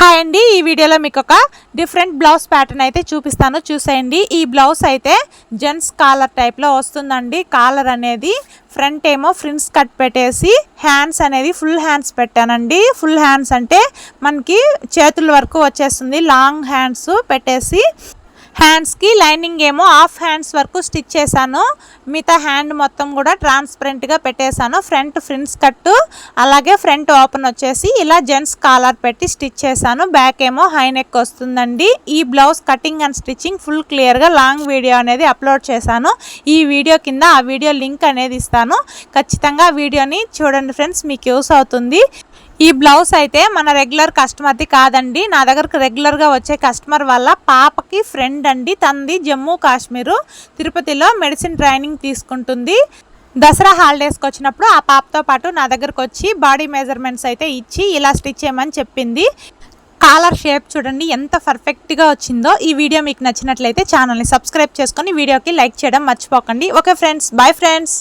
Hi అండి ఈ వీడియోలో మీకు ఒక డిఫరెంట్ బ్లౌజ్ ప్యాటర్న్ అయితే చూపిస్తాను. చూసేయండి. ఈ బ్లౌజ్ అయితే జెంట్స్ కాలర్ టైప్లో వస్తుందండి. కాలర్ అనేది ఫ్రంట్ ఏమో ఫ్రిన్స్ కట్ పెట్టేసి హ్యాండ్స్ అనేది ఫుల్ హ్యాండ్స్ పెట్టానండి. ఫుల్ హ్యాండ్స్ అంటే మనకి చేతుల వరకు వచ్చేస్తుంది. లాంగ్ హ్యాండ్స్ పెట్టేసి హ్యాండ్స్కి లైనింగ్ ఏమో హాఫ్ హ్యాండ్స్ వరకు స్టిచ్ చేశాను. మిగతా హ్యాండ్ మొత్తం కూడా ట్రాన్స్పరెంట్గా పెట్టేశాను. ఫ్రంట్ ఫ్రిన్స్ కట్టు అలాగే ఫ్రంట్ ఓపెన్ వచ్చేసి ఇలా జెంట్స్ కాలర్ పెట్టి స్టిచ్ చేశాను. బ్యాక్ ఏమో హై నెక్ వస్తుందండి. ఈ blouse cutting and stitching full క్లియర్గా లాంగ్ వీడియో అనేది అప్లోడ్ చేశాను. ఈ వీడియో కింద ఆ వీడియో లింక్ అనేది ఇస్తాను. ఖచ్చితంగా వీడియోని చూడండి ఫ్రెండ్స్ మీకు యూస్ అవుతుంది. ఈ బ్లౌజ్ అయితే మన రెగ్యులర్ కస్టమర్ది కాదండి. నా దగ్గరకు రెగ్యులర్గా వచ్చే కస్టమర్ వల్ల పాపకి ఫ్రెండ్ అండి. తనది జమ్మూ కాశ్మీరు తిరుపతిలో మెడిసిన్ ట్రైనింగ్ తీసుకుంటుంది. దసరా హాలిడేస్కి వచ్చినప్పుడు ఆ పాపతో పాటు నా దగ్గరకు వచ్చి బాడీ మెజర్మెంట్స్ అయితే ఇచ్చి ఇలా స్టిచ్ చేయమని చెప్పింది. కాలర్ షేప్ చూడండి ఎంత పర్ఫెక్ట్గా వచ్చిందో. ఈ వీడియో మీకు నచ్చినట్లయితే ఛానల్ని సబ్స్క్రైబ్ చేసుకొని వీడియోకి లైక్ చేయడం మర్చిపోకండి. Okay friends bye friends